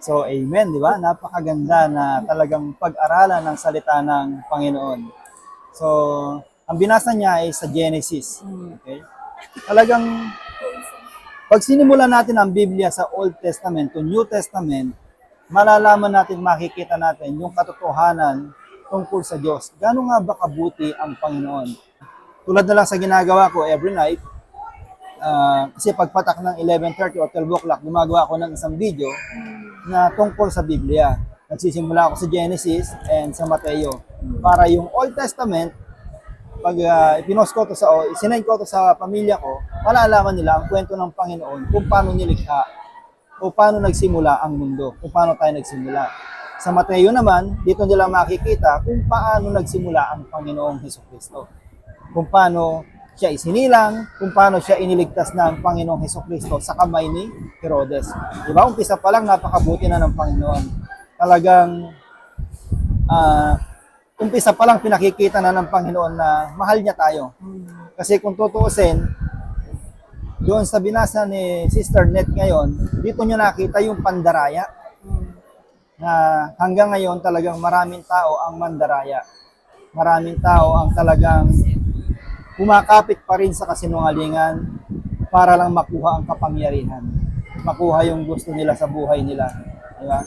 So, amen, di ba? Napakaganda na talagang pag-aralan ng salita ng Panginoon. So, ang binasa niya ay sa Genesis. Okay? Talagang, pag sinimula natin ang Biblia sa Old Testament to New Testament, malalaman natin, makikita natin yung katotohanan tungkol sa Diyos. Gano'n nga ba kabuti ang Panginoon? Tulad na lang sa ginagawa ko every night, ah, kasi pagpatak ng 11.30 o 12 o'clock, gumagawa ako ng isang video na tungkol sa Biblia. Nagsisimula ako sa Genesis and sa Mateo. Para yung Old Testament, pag uh, ipinost ko to sa, o isinend ko to sa pamilya ko, malalaman nila ang kwento ng Panginoon kung paano nilikha o paano nagsimula ang mundo, kung paano tayo nagsimula. Sa Mateo naman, dito nila makikita kung paano nagsimula ang Panginoong Heso Kristo. Kung paano siya isinilang, kung paano siya iniligtas ng Panginoong Heso Kristo sa kamay ni Herodes. Di ba? Umpisa pa lang, napakabuti na ng Panginoon. Talagang, ah, umpisa pa lang pinakikita na ng Panginoon na mahal niya tayo. Kasi kung tutuusin, doon sa binasa ni Sister Net ngayon, dito niyo nakita yung pandaraya na hanggang ngayon talagang maraming tao ang mandaraya. Maraming tao ang talagang kumakapit pa rin sa kasinungalingan para lang makuha ang kapangyarihan. Makuha yung gusto nila sa buhay nila. Di ba?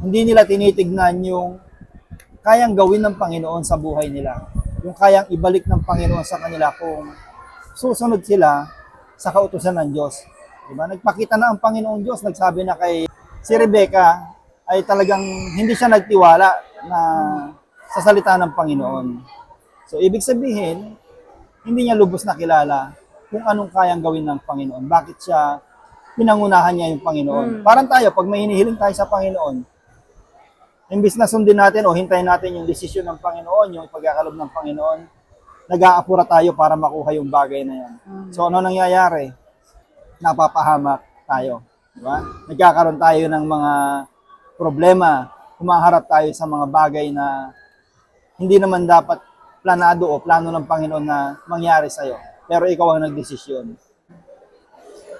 Hindi nila tinitignan yung kayang gawin ng Panginoon sa buhay nila. Yung kayang ibalik ng Panginoon sa kanila kung susunod sila sa kautusan ng Diyos. Diba? Nagpakita na ang Panginoong Diyos, nagsabi na kay si Rebecca ay talagang hindi siya nagtiwala na sa salita ng Panginoon. So, ibig sabihin, hindi niya lubos na kilala kung anong kayang gawin ng Panginoon. Bakit siya pinangunahan niya yung Panginoon. Parang tayo, pag may hinihiling tayo sa Panginoon, imbis na sundin natin o hintayin natin yung desisyon ng Panginoon, yung pagkakalob ng Panginoon, nag-aapura tayo para makuha yung bagay na yan. So ano nangyayari? Napapahamak tayo. Di ba? Nagkakaroon tayo ng mga problema, humaharap tayo sa mga bagay na hindi naman dapat planado o plano ng Panginoon na mangyari sa'yo. Pero ikaw ang nagdesisyon.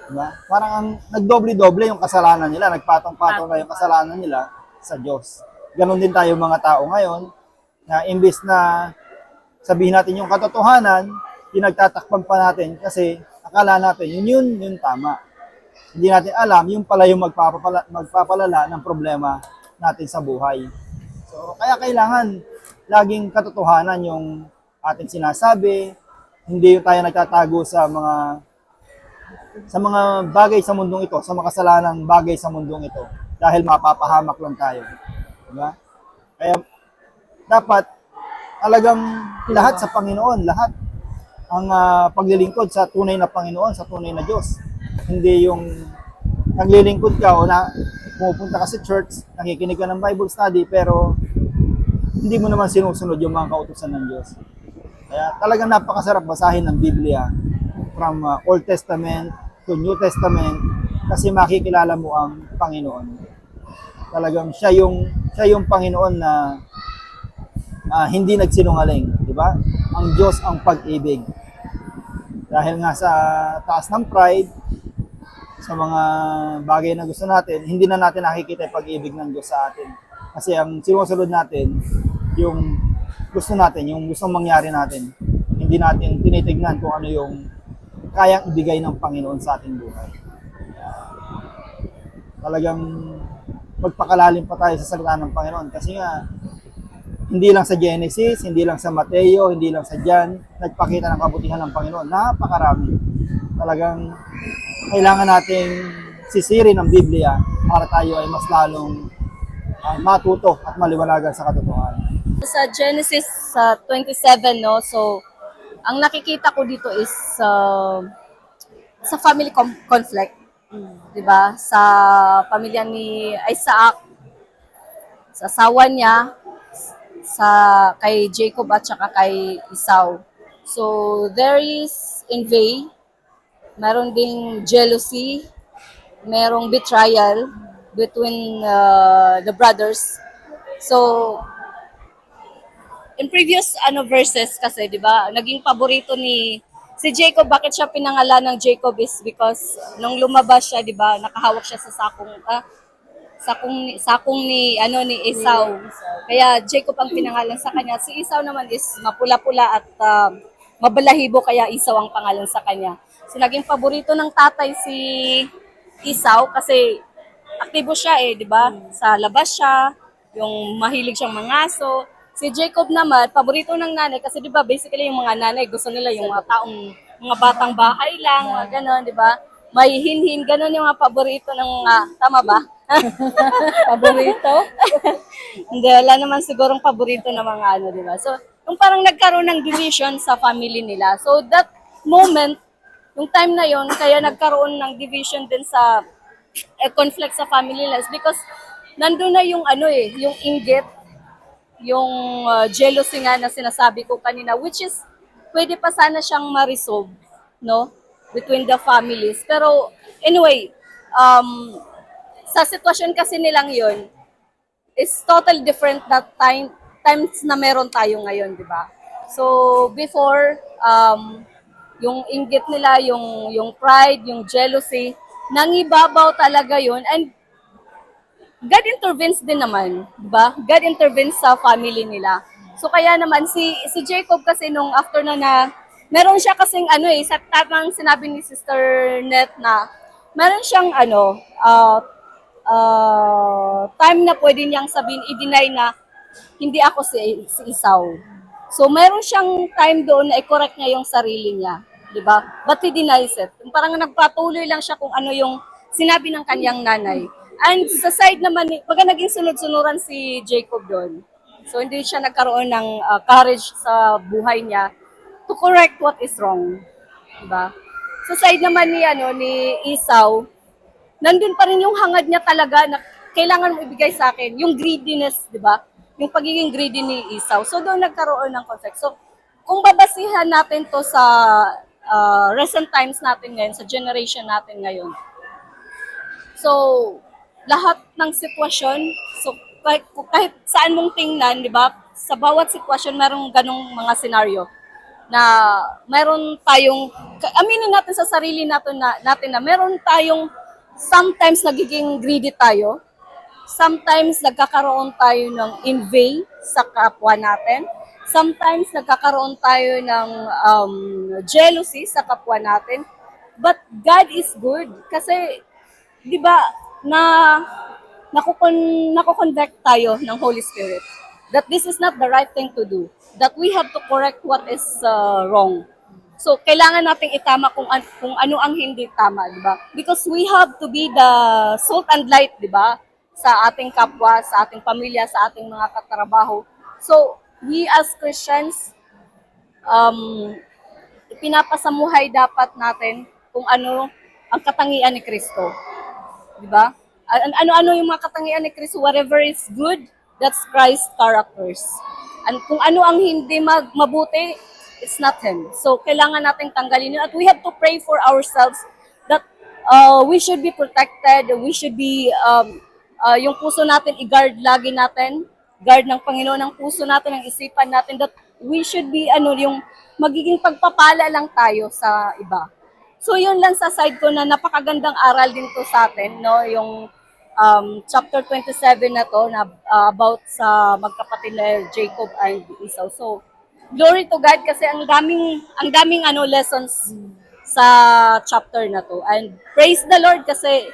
Diba? Parang ang nagdoble-doble yung kasalanan nila, nagpatong-patong na yung kasalanan nila sa Diyos. Ganon din tayo mga tao ngayon, na imbis na sabihin natin yung katotohanan, pinagtatakpan pa natin kasi akala natin yun yun, yun tama. Hindi natin alam, yung pala yung magpapapala, magpapalala ng problema natin sa buhay. So, kaya kailangan laging katotohanan yung ating sinasabi, hindi tayo nagtatago sa mga sa mga bagay sa mundong ito, sa mga kasalanang bagay sa mundong ito, dahil mapapahamak lang tayo. Diba? Kaya dapat talagang lahat sa Panginoon, lahat ang ah, paglilingkod sa tunay na Panginoon, sa tunay na Diyos. Hindi yung naglilingkod ka o na pumupunta ka sa church, nakikinig ka ng Bible study, pero hindi mo naman sinusunod yung mga kautusan ng Diyos. Kaya talagang napakasarap basahin ng Biblia from uh, Old Testament to New Testament kasi makikilala mo ang Panginoon. Talagang siya yung siya yung Panginoon na ah, hindi nagsinungaling, di ba? Ang Diyos ang pag-ibig. Dahil nga sa taas ng pride, sa mga bagay na gusto natin, hindi na natin nakikita yung pag-ibig ng Diyos sa atin. Kasi ang sinusunod natin, yung gusto natin, yung gustong mangyari natin. Hindi natin tinitignan kung ano yung kayang ibigay ng Panginoon sa ating buhay. Talagang magpakalalim pa tayo sa salita ng Panginoon kasi nga hindi lang sa Genesis, hindi lang sa Mateo, hindi lang sa John, nagpakita ng kabutihan ng Panginoon. Napakarami. Talagang kailangan nating sisirin ang Biblia para tayo ay mas lalong ah, matuto at maliwanagan sa katotohanan. Sa Genesis sa 27, no? So, ang nakikita ko dito is uh, sa family conflict. 'Di ba? Sa pamilya ni Isaac, sa asawa niya, sa kay Jacob at saka kay Esau. So, there is envy, meron ding jealousy, merong betrayal between uh, the brothers. So, in previous ano verses kasi, 'di ba? Naging paborito ni si Jacob, bakit siya pinangalan ng Jacob is because nung lumabas siya, 'di ba? Nakahawak siya sa sakong ah, sakong sakong ni ano ni Esau. Kaya Jacob ang pinangalan sa kanya. Si Esau naman is mapula-pula at ah, mabalahibo kaya Esau ang pangalan sa kanya. So naging paborito ng tatay si Esau kasi aktibo siya eh, di ba? Sa labas siya, yung mahilig siyang mangaso. Si Jacob naman, paborito ng nanay kasi di ba basically yung mga nanay gusto nila yung mga taong mga batang bahay lang, mga ganon, di ba? May hinhin, ganon yung mga paborito ng mga, tama ba? paborito? Hindi, wala naman sigurong paborito ng mga ano, di ba? So, yung parang nagkaroon ng division sa family nila. So, that moment, yung time na yon kaya nagkaroon ng division din sa eh, conflict sa family lives because nandun na yung ano eh, yung inggit, yung uh, jealousy nga na sinasabi ko kanina, which is pwede pa sana siyang ma-resolve, no? Between the families. Pero anyway, um, sa sitwasyon kasi nilang yon is totally different that time times na meron tayo ngayon, di ba? So before um yung inggit nila, yung yung pride, yung jealousy, nangibabaw talaga yon and God intervenes din naman, di ba? God intervenes sa family nila. So kaya naman si si Jacob kasi nung after na na meron siya kasing ano eh sa tamang sinabi ni Sister Net na meron siyang ano uh, uh, time na pwede niyang sabihin i-deny na hindi ako si si Esau. So meron siyang time doon na i-correct niya yung sarili niya, 'di ba? But he denies it. Parang nagpatuloy lang siya kung ano yung sinabi ng kanyang nanay. And sa side naman, baga naging sunod-sunuran si Jacob doon. So hindi siya nagkaroon ng uh, courage sa buhay niya to correct what is wrong. 'Di ba? Sa side naman ni ano ni Esau, nandun pa rin yung hangad niya talaga na kailangan mo ibigay sa akin, yung greediness, di ba? Yung pagiging greedy ni Esau. So doon nagkaroon ng conflict. So kung babasihan natin to sa uh, recent times natin ngayon, sa generation natin ngayon, So, lahat ng sitwasyon, so kahit, kahit saan mong tingnan, di ba, sa bawat sitwasyon, merong ganong mga senaryo na meron tayong, aminin natin sa sarili natin na, natin na meron tayong sometimes nagiging greedy tayo, sometimes nagkakaroon tayo ng envy sa kapwa natin, sometimes nagkakaroon tayo ng um, jealousy sa kapwa natin, but God is good kasi 'di ba, na nakukon nakoconvect tayo ng Holy Spirit that this is not the right thing to do. That we have to correct what is uh, wrong. So, kailangan nating itama kung, an- kung ano ang hindi tama, di ba? Because we have to be the salt and light, di ba? Sa ating kapwa, sa ating pamilya, sa ating mga katrabaho. So, we as Christians, um, pinapasamuhay dapat natin kung ano ang katangian ni Kristo. Di ba? An- Ano-ano yung mga katangian ni Kristo, whatever is good, that's Christ's characters. And kung ano ang hindi mag mabuti, it's not Him. So, kailangan nating tanggalin yun. At we have to pray for ourselves that uh, we should be protected, we should be, um, uh, yung puso natin, i-guard lagi natin, guard ng Panginoon ang puso natin, ang isipan natin, that we should be, ano, yung magiging pagpapala lang tayo sa iba. So yun lang sa side ko na napakagandang aral din to sa atin, no? Yung um, chapter 27 na to na uh, about sa magkapatid na Jacob and Esau. So glory to God kasi ang daming ang daming ano lessons sa chapter na to. And praise the Lord kasi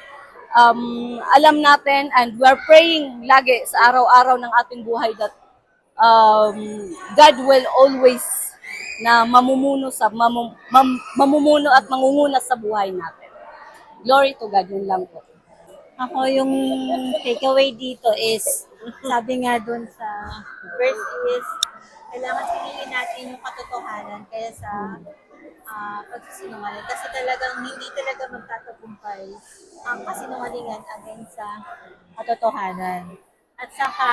um, alam natin and we are praying lagi sa araw-araw ng ating buhay that um, God will always na mamumuno sa mamu, mam, mamumuno at mangunguna sa buhay natin. Glory to God, yun lang po. Ako yung takeaway dito is, sabi nga dun sa verse is, kailangan piliin natin yung katotohanan kaya sa uh, pagsisinungaling. Kasi talagang hindi talaga magtatagumpay ang kasinungalingan against sa katotohanan. At saka,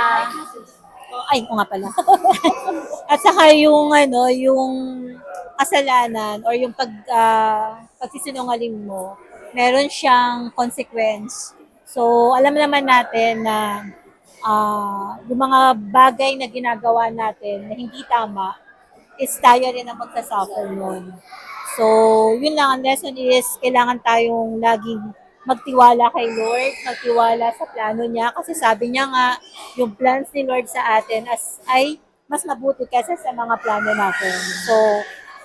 oh, ay, o nga pala. At saka yung ano, yung kasalanan or yung pag ah, pagsisinungaling mo, meron siyang consequence. So, alam naman natin na ah, yung mga bagay na ginagawa natin na hindi tama, is tayo rin ang magsasuffer nun. So, yun lang, ang lesson is, kailangan tayong laging magtiwala kay Lord, magtiwala sa plano niya kasi sabi niya nga yung plans ni Lord sa atin as ay mas mabuti kasi sa mga plano natin. So,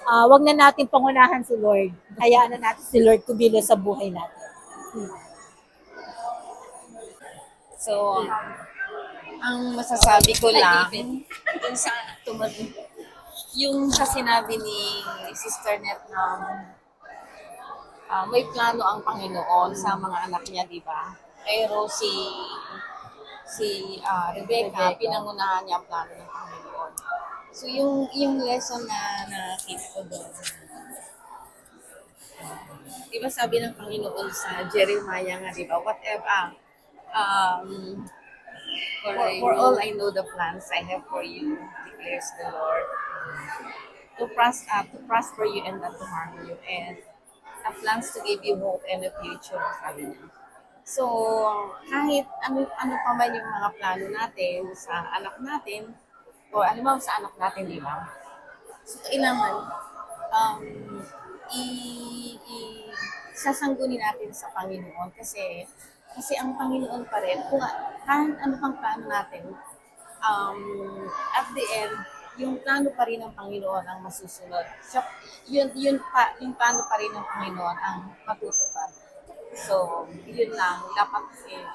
ah wag na natin pangunahan si Lord. Hayaan na natin si Lord tumilo sa buhay natin. So, ang masasabi ko lang, yung sa tumag, yung sa sinabi ni Sister Net na ah, may plano ang Panginoon sa mga anak niya, di ba? Pero si si ah, Rebecca, pinangunahan niya ang plano ng Panginoon. So, yung yung lesson na nakita ko doon, di ba sabi ng Panginoon sa Jeremiah nga, di ba? Whatever, ah, um, for, for all I know the plans I have for you, declares the Lord. To, pros, uh, to prosper you and not to harm you. And the plans to give you hope and a future, sabi niya. So, kahit ano, ano pa man yung mga plano natin sa anak natin, o ano ba sa anak natin, di ba? So, kailangan um, i, i, sasangguni natin sa Panginoon kasi kasi ang Panginoon pa rin, kung kahit ano pang plano natin, um, at the end, yung plano pa rin ng Panginoon ang masusunod. So, yun, yun pa, yung plano pa rin ng Panginoon ang matutupad. So, yun lang, dapat eh,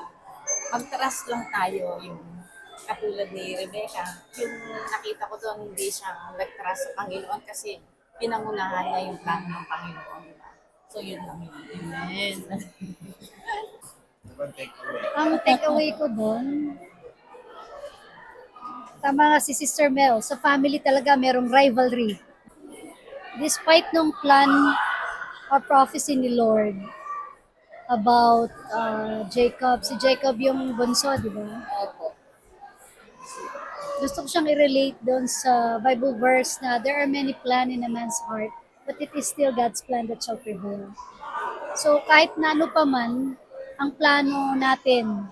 mag-trust lang tayo yung katulad ni Rebecca. Yung nakita ko doon, hindi siya nag-trust sa Panginoon kasi pinangunahan niya yung plano ng Panginoon. diba? So, yun lang yun. Amen. Ang takeaway ko doon, tama nga si Sister Mel, sa family talaga merong rivalry. Despite nung plan or prophecy ni Lord about uh, Jacob, si Jacob yung bunso, di ba? Gusto ko siyang i-relate doon sa Bible verse na there are many plan in a man's heart, but it is still God's plan that shall prevail. So kahit na ano pa man, ang plano natin,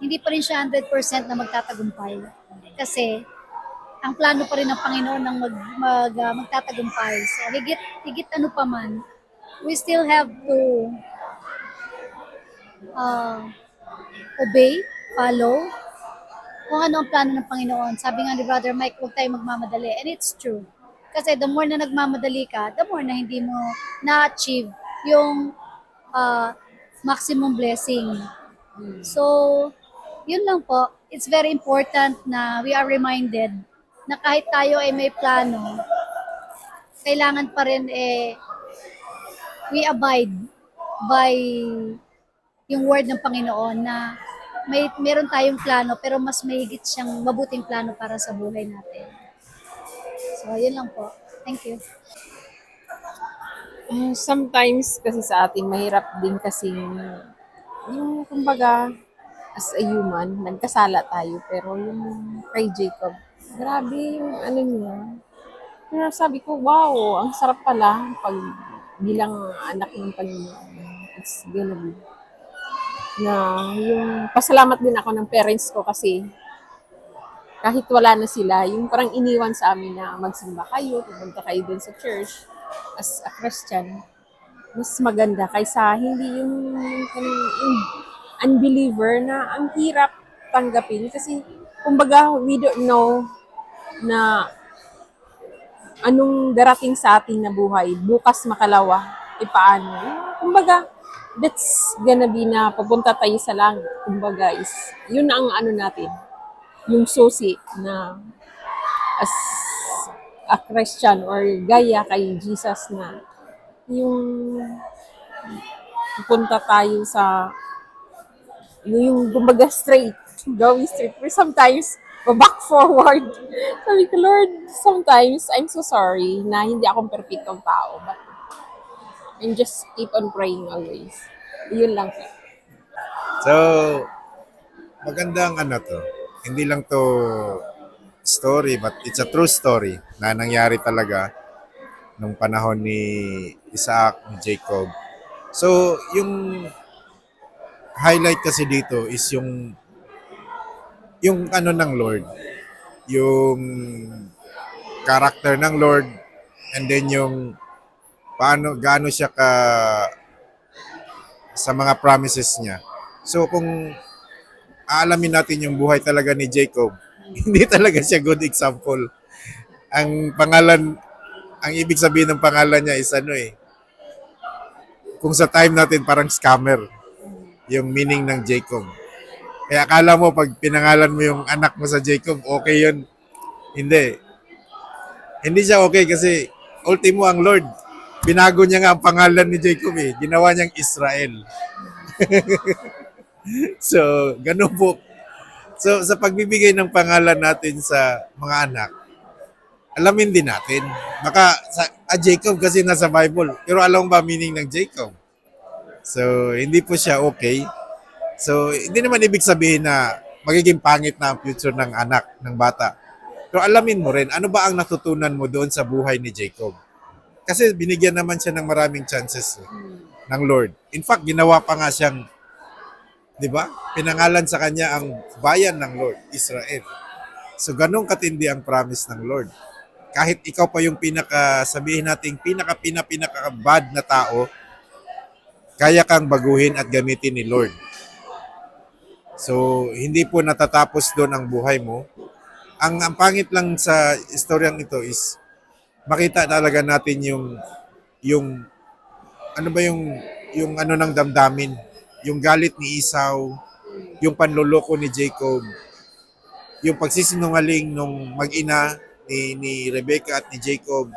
hindi pa rin siya 100% na magtatagumpay. Kasi ang plano pa rin ng Panginoon ng mag, mag, ah, magtatagumpay. So higit, higit ano pa man, we still have to uh, obey, follow, kung ano ang plano ng Panginoon. Sabi nga ni Brother Mike, huwag tayo magmamadali. And it's true. Kasi the more na nagmamadali ka, the more na hindi mo na-achieve yung uh, maximum blessing. So, yun lang po. It's very important na we are reminded na kahit tayo ay may plano, kailangan pa rin eh, we abide by yung word ng Panginoon na may meron tayong plano pero mas mahigit siyang mabuting plano para sa buhay natin. So, yun lang po. Thank you. Ah, sometimes kasi sa atin mahirap din kasi yung kumbaga as a human, nagkasala tayo pero yung kay Jacob, grabe yung ano niya. Pero sabi ko, wow, ang sarap pala pag bilang anak ng Panginoon. It's gonna be na yung pasalamat din ako ng parents ko kasi kahit wala na sila, yung parang iniwan sa amin na magsimba kayo, pumunta kayo dun sa church as a Christian, mas maganda kaysa hindi yung, yung, yung unbeliever na ang hirap tanggapin kasi kumbaga we don't know na anong darating sa atin na buhay, bukas makalawa, e paano. Kumbaga, that's gonna be na papunta tayo sa langit. Kumbaga is, yun ang ano natin, yung susi na as a Christian or gaya kay Jesus na yung pupunta tayo sa yung, kumbaga straight, going straight. Pero sometimes, back forward. Sabi ko, Lord, sometimes I'm so sorry na hindi akong perfectong tao. But and just keep on praying always. Yun lang po. So, magandang ano to. Hindi lang to story, but it's a true story na nangyari talaga nung panahon ni Isaac, ni Jacob. So, yung highlight kasi dito is yung yung ano ng Lord, yung character ng Lord, and then yung paano gaano siya ka sa mga promises niya. So kung aalamin natin yung buhay talaga ni Jacob, hindi talaga siya good example. Ang pangalan, ang ibig sabihin ng pangalan niya is ano eh, kung sa time natin parang scammer yung meaning ng Jacob. Kaya akala mo pag pinangalan mo yung anak mo sa Jacob, okay yun. Hindi. Hindi siya okay kasi ultimo ang Lord. Binago niya nga ang pangalan ni Jacob eh. Ginawa niyang Israel. so, ganun po. So, sa pagbibigay ng pangalan natin sa mga anak, alamin din natin. Baka sa ah, Jacob kasi nasa Bible. Pero alam ba meaning ng Jacob? So, hindi po siya okay. So, hindi naman ibig sabihin na magiging pangit na ang future ng anak, ng bata. Pero alamin mo rin, ano ba ang natutunan mo doon sa buhay ni Jacob? Kasi binigyan naman siya ng maraming chances eh, ng Lord. In fact, ginawa pa nga siyang, di ba? Pinangalan sa kanya ang bayan ng Lord, Israel. So, ganun katindi ang promise ng Lord. Kahit ikaw pa yung pinaka, sabihin natin, pinaka, pinaka, pinaka bad na tao, kaya kang baguhin at gamitin ni Lord. So, hindi po natatapos doon ang buhay mo. Ang, ang pangit lang sa istoryang ito is makita talaga natin yung yung ano ba yung yung ano ng damdamin, yung galit ni Esau, yung panloloko ni Jacob, yung pagsisinungaling nung mag-ina ni, ni Rebecca at ni Jacob.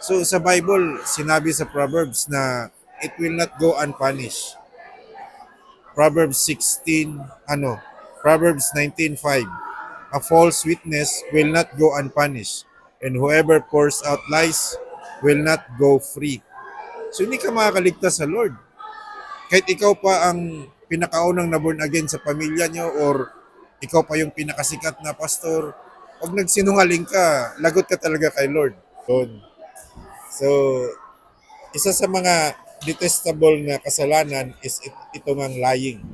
So sa Bible, sinabi sa Proverbs na it will not go unpunished. Proverbs 16, ano, Proverbs 19:5. A false witness will not go unpunished, and whoever pours out lies will not go free. So hindi ka makakaligtas sa Lord. Kahit ikaw pa ang pinakaunang na born again sa pamilya nyo or ikaw pa yung pinakasikat na pastor, pag nagsinungaling ka, lagot ka talaga kay Lord. Yun. So, isa sa mga detestable na kasalanan is it, ito ang lying.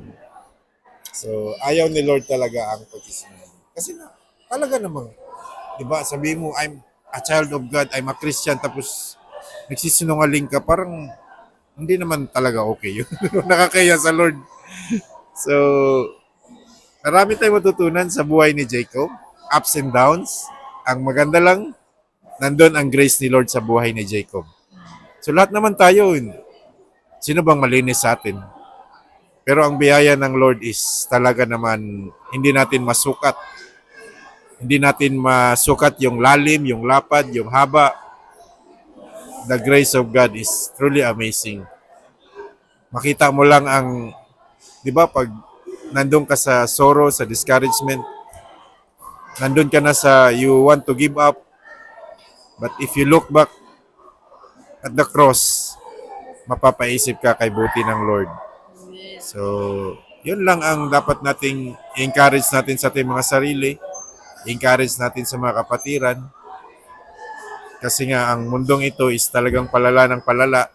So, ayaw ni Lord talaga ang pagsisinungaling. Kasi na, talaga namang, di ba, sabi mo, I'm a child of God, I'm a Christian, tapos nagsisinungaling ka, parang hindi naman talaga okay yun. Nakakaya sa Lord. So, marami tayong matutunan sa buhay ni Jacob. Ups and downs. Ang maganda lang, nandun ang grace ni Lord sa buhay ni Jacob. So, lahat naman tayo, sino bang malinis sa atin? Pero ang biyaya ng Lord is talaga naman hindi natin masukat. Hindi natin masukat yung lalim, yung lapad, yung haba. The grace of God is truly amazing. Makita mo lang ang, di ba, pag nandun ka sa sorrow, sa discouragement, nandun ka na sa you want to give up. But if you look back at the cross, mapapaisip ka kay buti ng Lord. So, yun lang ang dapat nating encourage natin sa ating mga sarili, encourage natin sa mga kapatiran. Kasi nga, ang mundong ito is talagang palala ng palala.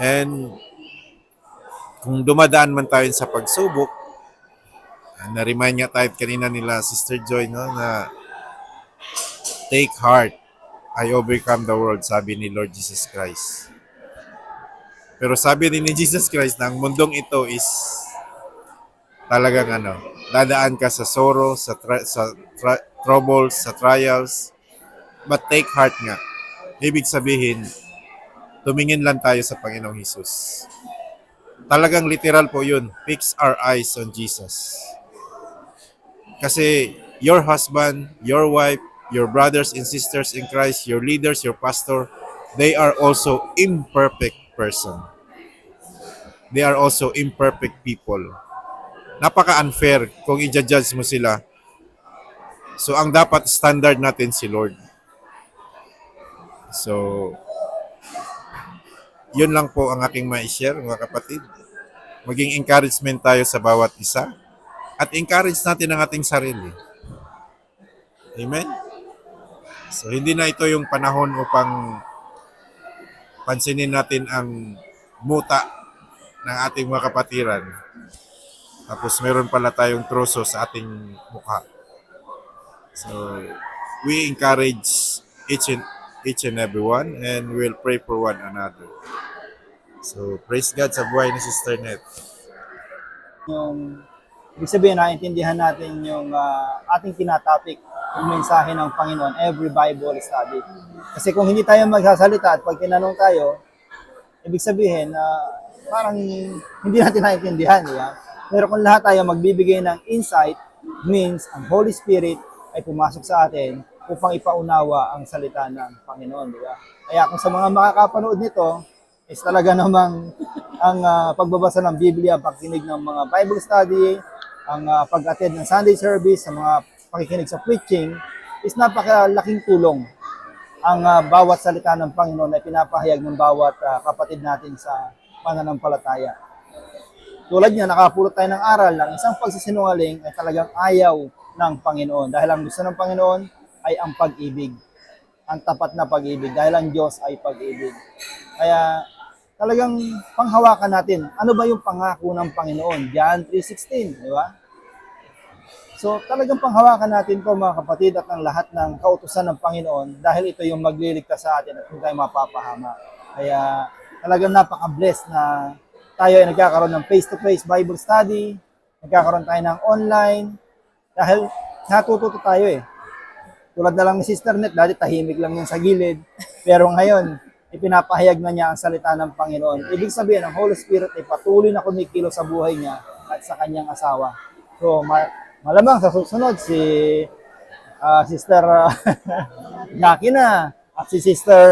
And kung dumadaan man tayo sa pagsubok, ah, na-remind nga tayo kanina nila Sister Joy no, na take heart, I overcome the world, sabi ni Lord Jesus Christ. Pero sabi din ni Jesus Christ na ang mundong ito is talagang ano, dadaan ka sa sorrow, sa, tra- sa tra- troubles, sa trials, but take heart nga. Ibig sabihin, tumingin lang tayo sa Panginoong Jesus. Talagang literal po yun. Fix our eyes on Jesus. Kasi your husband, your wife, your brothers and sisters in Christ, your leaders, your pastor, they are also imperfect person. They are also imperfect people. Napaka-unfair kung i-judge mo sila. So, ang dapat standard natin si Lord. So, yun lang po ang aking ma-share, mga kapatid. Maging encouragement tayo sa bawat isa. At encourage natin ang ating sarili. Amen? So, hindi na ito yung panahon upang pansinin natin ang muta ng ating mga kapatiran. Tapos meron pala tayong troso sa ating mukha. So, we encourage each and, each and every one and we'll pray for one another. So, praise God sa buhay ni Sister Net. yung ibig sabihin naiintindihan natin yung ah, ating tinatopic yung mensahe ng Panginoon every Bible study. Kasi kung hindi tayo magsasalita at pag tinanong tayo, ibig sabihin na parang hindi natin naiintindihan, di ba? Pero kung lahat tayo magbibigay ng insight, means ang Holy Spirit ay pumasok sa atin upang ipaunawa ang salita ng Panginoon, di ba? Kaya kung sa mga makakapanood nito, is talaga namang ang ah, pagbabasa ng Biblia, pagkinig ng mga Bible study, ang ah, pag-attend ng Sunday service, sa mga pakikinig sa preaching, is napakalaking tulong ang ah, bawat salita ng Panginoon ay pinapahayag ng bawat ah, kapatid natin sa pananampalataya. Tulad niya, nakapulot tayo ng aral ng isang pagsisinungaling ay talagang ayaw ng Panginoon. Dahil ang gusto ng Panginoon ay ang pag-ibig. Ang tapat na pag-ibig. Dahil ang Diyos ay pag-ibig. Kaya talagang panghawakan natin. Ano ba yung pangako ng Panginoon? John 3.16, di ba? So talagang panghawakan natin to mga kapatid at ang lahat ng kautusan ng Panginoon dahil ito yung magliligtas sa atin at hindi tayo mapapahama. Kaya talagang napaka-blessed na tayo ay nagkakaroon ng face-to-face Bible study, nagkakaroon tayo ng online, dahil natututo tayo eh. Tulad na lang ni Sister Net, dati tahimik lang yan sa gilid. Pero ngayon, ipinapahayag na niya ang salita ng Panginoon. Ibig sabihin, ang Holy Spirit ay patuloy na kumikilo sa buhay niya at sa kanyang asawa. So, ma- malamang sa susunod, si ah, Sister uh, Jackie na at si Sister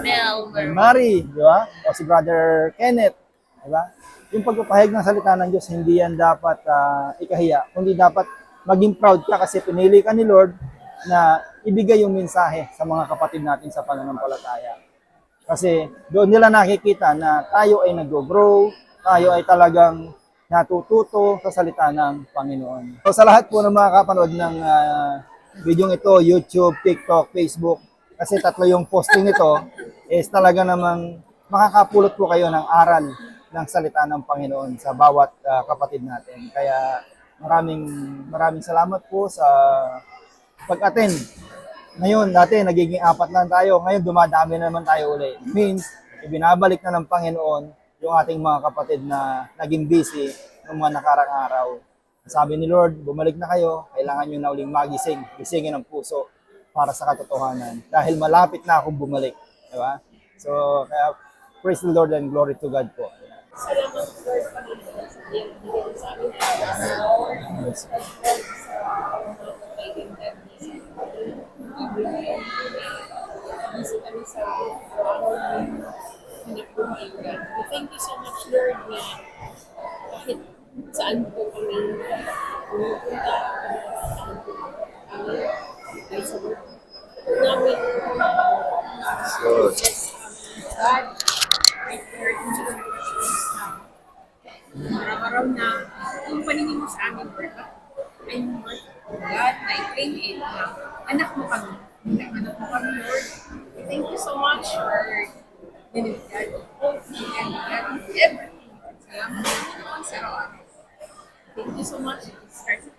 Mel, Mary, di ba? O si Brother Kenneth, di ba? Yung pagpapahayag ng salita ng Diyos, hindi yan dapat ah, ikahiya, kundi dapat maging proud ka kasi pinili ka ni Lord na ibigay yung mensahe sa mga kapatid natin sa pananampalataya. Kasi doon nila nakikita na tayo ay nag-grow, tayo ay talagang natututo sa salita ng Panginoon. So sa lahat po ng mga kapanood ng ah, video ito, YouTube, TikTok, Facebook, kasi tatlo yung posting nito, is talaga namang makakapulot po kayo ng aral ng salita ng Panginoon sa bawat ah, kapatid natin. Kaya maraming maraming salamat po sa pag-attend. Ngayon, dati nagiging apat lang tayo. Ngayon, dumadami na naman tayo uli. Means, ibinabalik na ng Panginoon yung ating mga kapatid na naging busy ng mga nakarang araw. Sabi ni Lord, bumalik na kayo, kailangan nyo na uling magising, gisingin ang puso para sa katotohanan. Dahil malapit na akong bumalik. Di ba? So, kaya praise the Lord and glory to God po. Salamat for Panginoon sa iyong bigyan sa amin ng Diyos. Especially sa mga kapaigan na nisa every day. Nisa kami sa araw na pinagpumayugan. We thank you so much, Lord, na kahit saan araw na yung paningin mo sa amin, Berta, I'm worth God i-train it uh, anak mo kami. Anak mo kami, Lord. Thank you so much for binigyan of and God everything. Salamat mo sa araw-araw. Thank you so much. Start to